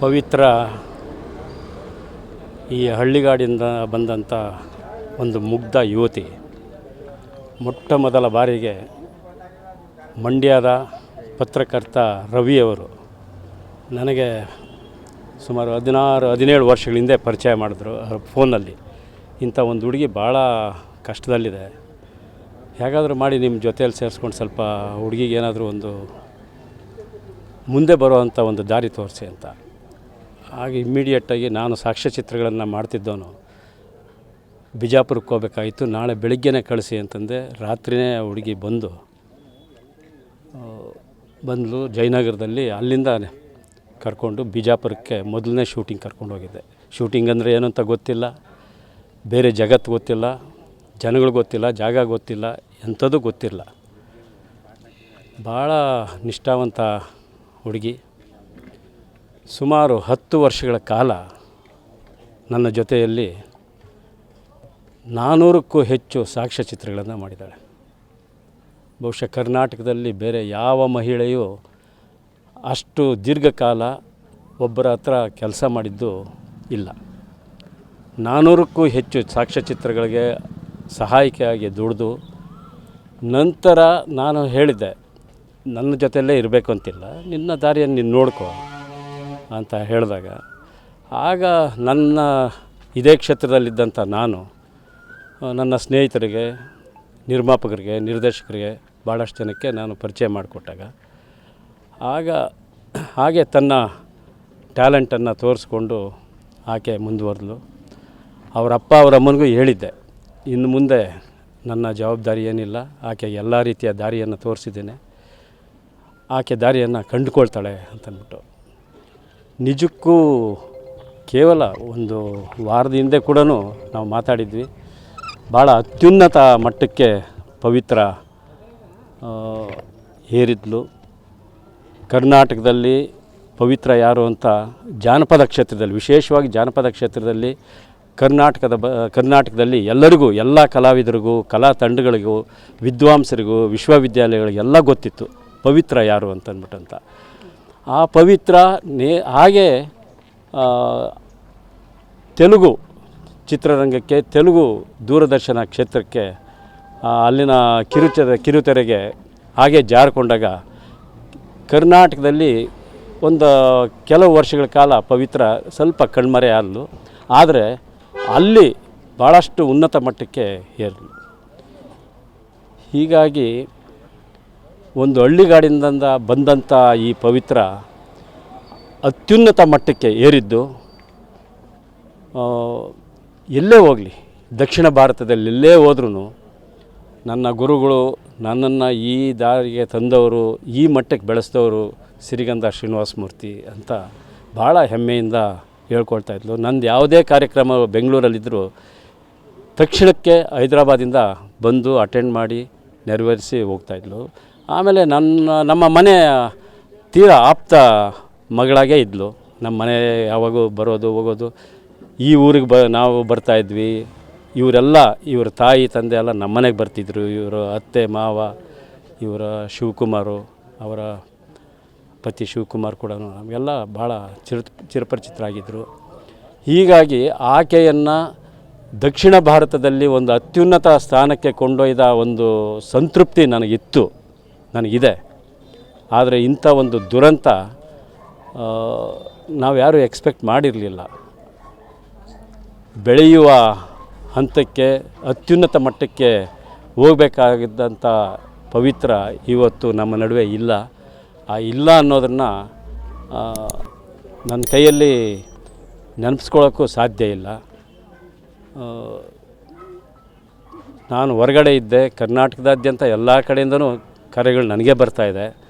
ಪವಿತ್ರ ಈ ಹಳ್ಳಿಗಾಡಿಂದ ಬಂದಂಥ ಒಂದು ಮುಗ್ಧ ಯುವತಿ. ಮೊಟ್ಟ ಮೊದಲ ಬಾರಿಗೆ ಮಂಡ್ಯದ ಪತ್ರಕರ್ತ ರವಿಯವರು ನನಗೆ ಸುಮಾರು ಹದಿನಾರು, ಹದಿನೇಳು ವರ್ಷಗಳ ಹಿಂದೆ ಪರಿಚಯ ಮಾಡಿದ್ರು ಫೋನಲ್ಲಿ. ಇಂಥ ಒಂದು ಹುಡುಗಿ ಭಾಳ ಕಷ್ಟದಲ್ಲಿದೆ. ಹೇಗಾದರೂ ಮಾಡಿ ನಿಮ್ಮ ಜೊತೆಯಲ್ಲಿ ಸೇರಿಸ್ಕೊಂಡು ಸ್ವಲ್ಪ ಹುಡುಗಿಗೆ ಏನಾದರೂ ಒಂದು ಮುಂದೆ ಬರುವಂಥ ಒಂದು ದಾರಿ ತೋರಿಸಿ ಅಂತ. ಹಾಗೆ ಇಮ್ಮಿಡಿಯೇಟಾಗಿ ನಾನು ಸಾಕ್ಷ್ಯಚಿತ್ರಗಳನ್ನು ಮಾಡ್ತಿದ್ದವನು. ಬಿಜಾಪುರಕ್ಕೆ ಹೋಗ್ಬೇಕಾಗಿತ್ತು. ನಾಳೆ ಬೆಳಿಗ್ಗೆನೇ ಕಳಿಸಿ ಅಂತಂದೆ. ರಾತ್ರಿಯೇ ಹುಡುಗಿ ಬಂದು ಬಂದಳು ಜಯನಗರದಲ್ಲಿ. ಅಲ್ಲಿಂದ ಕರ್ಕೊಂಡು ಬಿಜಾಪುರಕ್ಕೆ ಮೊದಲನೇ ಶೂಟಿಂಗ್ ಕರ್ಕೊಂಡು ಹೋಗಿದ್ದೆ. ಶೂಟಿಂಗ್ ಅಂದರೆ ಏನು ಅಂತ ಗೊತ್ತಿಲ್ಲ. ಬೇರೆ ಜಗತ್ತು ಗೊತ್ತಿಲ್ಲ. ಜನಗಳು ಗೊತ್ತಿಲ್ಲ. ಜಾಗ ಗೊತ್ತಿಲ್ಲ. ಎಂಥದ್ದು ಗೊತ್ತಿಲ್ಲ. ಭಾಳ ನಿಷ್ಠಾವಂತ ಹುಡುಗಿ. ಸುಮಾರು ಹತ್ತು ವರ್ಷಗಳ ಕಾಲ ನನ್ನ ಜೊತೆಯಲ್ಲಿ ನಾನ್ನೂರಕ್ಕೂ ಹೆಚ್ಚು ಸಾಕ್ಷ್ಯಚಿತ್ರಗಳನ್ನು ಮಾಡಿದ್ದಾಳೆ. ಬಹುಶಃ ಕರ್ನಾಟಕದಲ್ಲಿ ಬೇರೆ ಯಾವ ಮಹಿಳೆಯೂ ಅಷ್ಟು ದೀರ್ಘಕಾಲ ಒಬ್ಬರ ಹತ್ರ ಕೆಲಸ ಮಾಡಿದ್ದು ಇಲ್ಲ. ನಾನ್ನೂರಕ್ಕೂ ಹೆಚ್ಚು ಸಾಕ್ಷ್ಯಚಿತ್ರಗಳಿಗೆ ಸಹಾಯಕಿಯಾಗಿ ದುಡಿದು ನಂತರ ನಾನು ಹೇಳಿದ್ದೆ, ನನ್ನ ಜೊತೆಯಲ್ಲೇ ಇರಬೇಕು ಅಂತಿಲ್ಲ, ನಿನ್ನ ದಾರಿಯನ್ನು ನೀನು ನೋಡ್ಕೋ. ಅಂತ ಹೇಳಿದಾಗ, ಆಗ ನನ್ನ ಇದೇ ಕ್ಷೇತ್ರದಲ್ಲಿದ್ದಂಥ ನಾನು ನನ್ನ ಸ್ನೇಹಿತರಿಗೆ, ನಿರ್ಮಾಪಕರಿಗೆ, ನಿರ್ದೇಶಕರಿಗೆ ಭಾಳಷ್ಟು ಜನಕ್ಕೆ ನಾನು ಪರಿಚಯ ಮಾಡಿಕೊಟ್ಟಾಗ, ಆಗ ಹಾಗೆ ತನ್ನ ಟ್ಯಾಲೆಂಟನ್ನು ತೋರಿಸ್ಕೊಂಡು ಆಕೆ ಮುಂದುವರೆದ್ಲು. ಅವರ ಅಪ್ಪ ಅವರ ಅಮ್ಮನಿಗೂ ಹೇಳಿದ್ದೆ, ಇನ್ನು ಮುಂದೆ ನನ್ನ ಜವಾಬ್ದಾರಿ ಏನಿಲ್ಲ, ಆಕೆ ಎಲ್ಲ ರೀತಿಯ ದಾರಿಯನ್ನು ತೋರಿಸಿದ್ದೇನೆ, ಆಕೆ ದಾರಿಯನ್ನು ಕಂಡುಕೊಳ್ತಾಳೆ ಅಂತಂದ್ಬಿಟ್ಟು ನಿಜಕ್ಕೂ ಕೇವಲ ಒಂದು ವಾರದ ಹಿಂದೆ ಕೂಡ ನಾವು ಮಾತಾಡಿದ್ವಿ. ಭಾಳ ಅತ್ಯುನ್ನತ ಮಟ್ಟಕ್ಕೆ ಪವಿತ್ರ ಏರಿದ್ಲು. ಕರ್ನಾಟಕದಲ್ಲಿ ಪವಿತ್ರ ಯಾರು ಅಂತ ಜಾನಪದ ಕ್ಷೇತ್ರದಲ್ಲಿ, ವಿಶೇಷವಾಗಿ ಜಾನಪದ ಕ್ಷೇತ್ರದಲ್ಲಿ ಕರ್ನಾಟಕದ ಬ, ಕರ್ನಾಟಕದಲ್ಲಿ ಎಲ್ಲರಿಗೂ, ಎಲ್ಲ ಕಲಾವಿದರಿಗೂ, ಕಲಾ ತಂಡಗಳಿಗೂ, ವಿದ್ವಾಂಸರಿಗೂ ವಿಶ್ವವಿದ್ಯಾಲಯಗಳಿಗೆಲ್ಲ ಗೊತ್ತಿತ್ತು. ಪವಿತ್ರ ಯಾರು ಅಂತಂದ್ಬಿಟ್ಟಂತ ಆ ಪವಿತ್ರ ನೇ, ಹಾಗೆ ತೆಲುಗು ಚಿತ್ರರಂಗಕ್ಕೆ, ತೆಲುಗು ದೂರದರ್ಶನ ಕ್ಷೇತ್ರಕ್ಕೆ ಅಲ್ಲಿನ ಕಿರುತೆರೆ ಕಿರುತೆರೆಗೆ ಹಾಗೆ ಜಾರಿಕೊಂಡಾಗ ಕರ್ನಾಟಕದಲ್ಲಿ ಒಂದು ಕೆಲವು ವರ್ಷಗಳ ಕಾಲ ಪವಿತ್ರ ಸ್ವಲ್ಪ ಕಣ್ಮರೆ ಆದಲು. ಆದರೆ ಅಲ್ಲಿ ಭಾಳಷ್ಟು ಉನ್ನತ ಮಟ್ಟಕ್ಕೆ ಏರಲು. ಹೀಗಾಗಿ ಒಂದು ಹಳ್ಳಿಗಾಡಿನಿಂದ ಬಂದಂಥ ಈ ಪವಿತ್ರ ಅತ್ಯುನ್ನತ ಮಟ್ಟಕ್ಕೆ ಏರಿದ್ದು ಎಲ್ಲೇ ಹೋಗಲಿ, ದಕ್ಷಿಣ ಭಾರತದಲ್ಲಿ ಎಲ್ಲೇ ಹೋದ್ರೂ ನನ್ನ ಗುರುಗಳು ನನ್ನನ್ನು ಈ ದಾರಿಗೆ ತಂದವರು, ಈ ಮಟ್ಟಕ್ಕೆ ಬೆಳೆಸಿದವರು ಸಿರಿಗಂಧ ಶ್ರೀನಿವಾಸ ಮೂರ್ತಿ ಅಂತ ಭಾಳ ಹೆಮ್ಮೆಯಿಂದ ಹೇಳ್ಕೊಳ್ತಾ ಇದ್ಲು. ನಂದು ಯಾವುದೇ ಕಾರ್ಯಕ್ರಮ ಬೆಂಗಳೂರಲ್ಲಿದ್ದರೂ ತಕ್ಷಣಕ್ಕೆ ಹೈದರಾಬಾದಿಂದ ಬಂದು ಅಟೆಂಡ್ ಮಾಡಿ ನೆರವೇರಿಸಿ ಹೋಗ್ತಾಯಿದ್ಲು ಆಮೇಲೆ ನನ್ನ, ನಮ್ಮ ಮನೆ ತೀರಾ ಆಪ್ತ ಮಗಳಾಗೇ ಇದ್ಲು. ನಮ್ಮ ಮನೆ ಯಾವಾಗೂ ಬರೋದು, ಹೋಗೋದು. ಈ ಊರಿಗೆ ಬ, ನಾವು ಬರ್ತಾಯಿದ್ವಿ ಇವರೆಲ್ಲ, ಇವ್ರ ತಾಯಿ, ತಂದೆ ಎಲ್ಲ ನಮ್ಮ ಮನೆಗೆ ಬರ್ತಿದ್ರು. ಇವರು ಅತ್ತೆ, ಮಾವ, ಇವರ ಶಿವಕುಮಾರು, ಅವರ ಪತಿ ಶಿವಕುಮಾರ್ ಕೂಡ ನಮಗೆಲ್ಲ ಭಾಳ ಚಿರ ಚಿರಪರಿಚಿತರಾಗಿದ್ದರು ಹೀಗಾಗಿ ಆಕೆಯನ್ನು ದಕ್ಷಿಣ ಭಾರತದಲ್ಲಿ ಒಂದು ಅತ್ಯುನ್ನತ ಸ್ಥಾನಕ್ಕೆ ಕೊಂಡೊಯ್ದ ಒಂದು ಸಂತೃಪ್ತಿ ನನಗಿತ್ತು, ನನಗಿದೆ. ಆದರೆ ಇಂಥ ಒಂದು ದುರಂತ ನಾವು ಯಾರೂ ಎಕ್ಸ್ಪೆಕ್ಟ್ ಮಾಡಿರಲಿಲ್ಲ. ಬೆಳೆಯುವ ಹಂತಕ್ಕೆ, ಅತ್ಯುನ್ನತ ಮಟ್ಟಕ್ಕೆ ಹೋಗಬೇಕಾಗಿದ್ದಂಥ ಪವಿತ್ರ ಇವತ್ತು ನಮ್ಮ ನಡುವೆ ಇಲ್ಲ. ಆ ಇಲ್ಲ ಅನ್ನೋದನ್ನು ನನ್ನ ಕೈಯಲ್ಲಿ ನೆನಪಿಸ್ಕೊಳ್ಳೋಕ್ಕೂ ಸಾಧ್ಯ ಇಲ್ಲ. ನಾನು ಹೊರಗಡೆ ಇದ್ದೆ ಕರ್ನಾಟಕದಾದ್ಯಂತ ಎಲ್ಲ ಕಡೆಯಿಂದಲೂ ಕರೆಗಳು ನನಗೆ ಬರ್ತಾಯಿದೆ